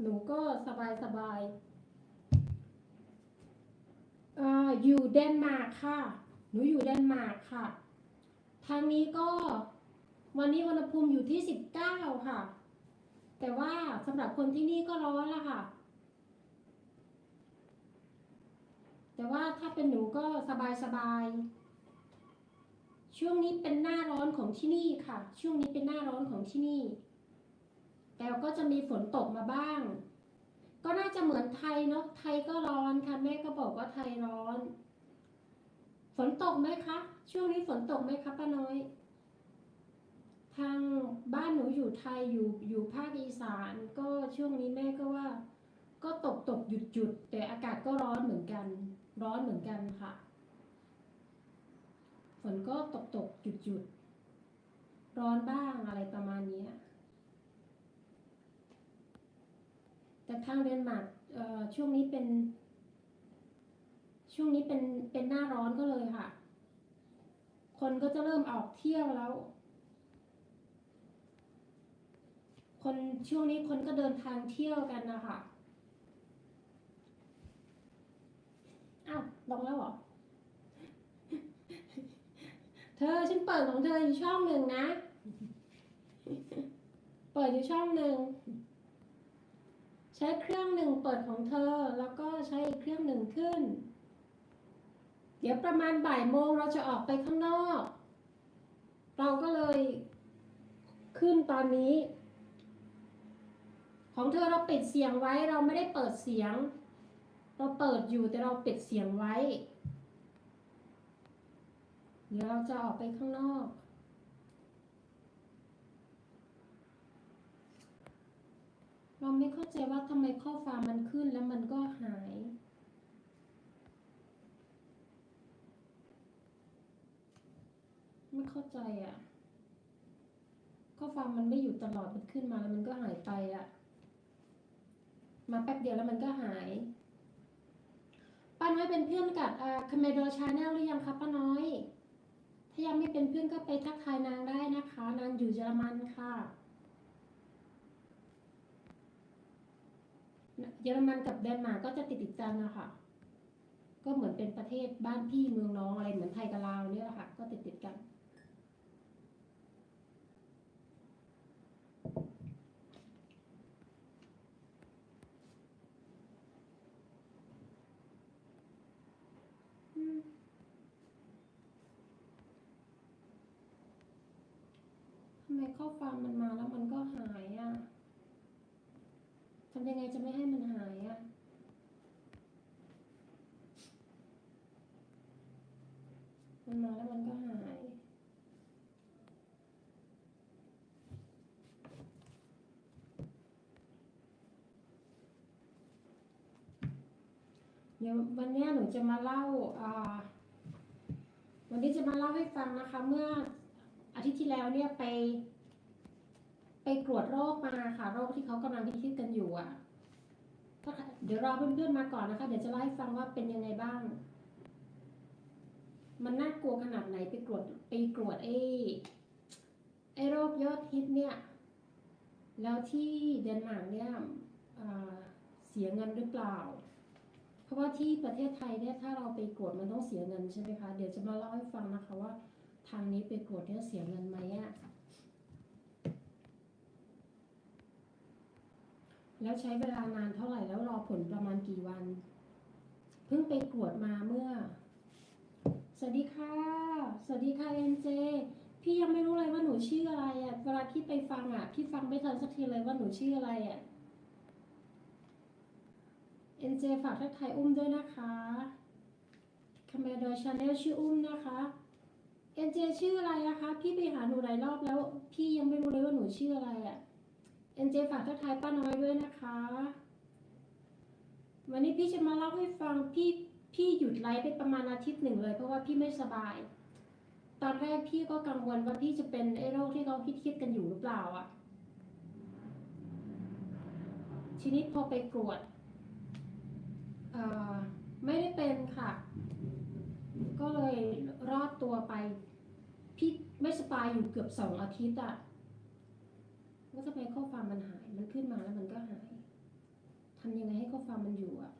หนูก็สบายสบายอยู่เดนมาร์กค่ะ หนูอยู่เดนมาร์กค่ะ ทางนี้ก็วันนี้อุณหภูมิอยู่ที่สิบเก้าค่ะ แต่ว่าสำหรับคนที่นี่ก็ร้อนละค่ะ แต่ว่าถ้าเป็นหนูก็สบายสบายช่วงนี้เป็นหน้าร้อนของที่นี่ค่ะ ช่วงนี้เป็นหน้าร้อนของที่นี่ แต่ก็จะมีฝนตกมาบ้าง ก็น่าจะเหมือนไทยเนาะไทยก็ร้อนค่ะแม่ก็บอกว่าไทยร้อน ฝนตกไหมคะ ช่วงนี้ฝนตกไหมคะป้าน้อย ทางบ้านหนูอยู่ไทยอยู่อยู่ภาคอีสาน ก็ช่วงนี้แม่ก็ว่า ก็ตกตกหยุดหยุดแต่อากาศก็ร้อนเหมือนกัน ร้อนเหมือนกันค่ะ ฝนก็ตกตกหยุดหยุดร้อนบ้างอะไรประมาณนี้ย แต่ ทางเดนมาร์กช่วงนี้เป็น ช่วงนี้เป็นเป็นหน้าร้อนก็เลยค่ะ คนก็จะเริ่มออกเที่ยวแล้ว คนช่วงนี้คนก็เดินทางเที่ยวกันนะคะอ้าวลงแล้วเหรอเธอฉันเปิดของเธออยู่ช่องหนึ่งนะ เปิดอยู่ช่องหนึ่ง ใช้เครื่องหนึ่งเปิดของเธอ แล้วก็ใช้อีกเครื่องหนึ่งขึ้น เดี๋ยวประมาณบ่ายโมงเราจะออกไปข้างนอก เราก็เลยขึ้นตอนนี้ ของเธอเราปิดเสียงไว้เราไม่ได้เปิดเสียง เราเปิดอยู่แต่เราปิดเสียงไว้ เดี๋ยวเราจะออกไปข้างนอก เราไม่เข้าใจว่าทำไมข้อความมันขึ้นแล้วมันก็หาย ไม่เข้าใจอะ ข้อความมันไม่อยู่ตลอดมันขึ้นมาแล้วมันก็หายไปอะ มาแป๊บเดียวแล้วมันก็หายป้าน้อยเป็นเพื่อนกับอ่คาเมโดชาแนลหรือยังคะป้าน้อย ถ้ายังไม่เป็นเพื่อนก็ไปทักทายนางได้นะคะ นางอยู่เยอรมันค่ะ เยอรมันกับเดนมาร์กก็จะติดติดกันนะคะก็เหมือนเป็นประเทศบ้านพี่เมืองน้องอะไรเหมือนไทยกับลาวเนี่ยแหละค่ะ ก็ติดติดกัน ทำไมข้อความมันมาแล้วมันก็หายอะำยังไงจะไม่ให้มันหายอะมันมาแล้วมันก็หาย เดี๋ยววันนี้หนูจะมาเล่าอ่าวันนี้จะมาเล่าให้ฟังนะคะ เมื่ออาทิตย์ที่แล้วเนี่ยไป ไปตรวจโรคมาค่ะ โรคที่เขากำลังคิดๆกันอยู่ เดี๋ยวรอเพื่อนๆมาก่อนนะคะ เดี๋ยวจะเล่าให้ฟังว่าเป็นยังไงบ้าง มันน่ากลัวขนาดไหนไปตรวจไปตรวจไอ้ไอ้โรคยอดฮิตเนี่ย แล้วที่เดนมาร์กเนี่ยเสียเงินหรือเปล่า เพราะว่าที่ประเทศไทยเนี่ยถ้าเราไปกรวดมันต้องเสียเงินใช่ไหมคะ เดี๋ยวจะมาเล่าให้ฟังนะคะว่า ทางนี้ไปกรวดเนี่ยเสียเงินไหมอะ แล้วใช้เวลานานเท่าไหร่แล้วรอผลประมาณกี่วัน เพิ่งไปกวดมาเมื่อ สวัสดีค่ะ สวัสดีค่ะเอ็นเจพี่ยังไม่รู้เลยว่าหนูชื่ออะไรอะเวลาพี่ไปฟังอะพี่ฟังไม่ทันสักทีเลยว่าหนูชื่ออะไรอะเอ็นเจฝากทักทายอุ้มด้วยนะคะคาเมโดชาแนลชื่ออุ้มนะคะเอ็นเจชื่ออะไรอะคะ พี่ไปหาหนูหลายรอบแล้ว พี่ยังไม่รู้เลยว่าหนูชื่ออะไร อะเอ็นเจฝากทักทายป้าน้อยด้วยนะคะ วันนี้พี่จะมาเล่าให้ฟังพี่พี่หยุดไลฟ์ไปประมาณอาทิตย์หนึ่งเลย เพราะว่าพี่ไม่สบาย ตอนแรกพี่ก็กังวลว่าพี่จะเป็นไอ้โรคที่เขาคิดๆกันอยู่หรือเปล่าอะทีนี้พอไปตรวจไม่ได้เป็นค่ะ ก็เลยรอดตัวไป พี่ไม่สบายอยู่เกือบสองอาทิตย์อะ ว่าจะไปข้อความมันหาย มันขึ้นมาแล้วมันก็หายทำยังไงให้ข้อความมันอยู่อะ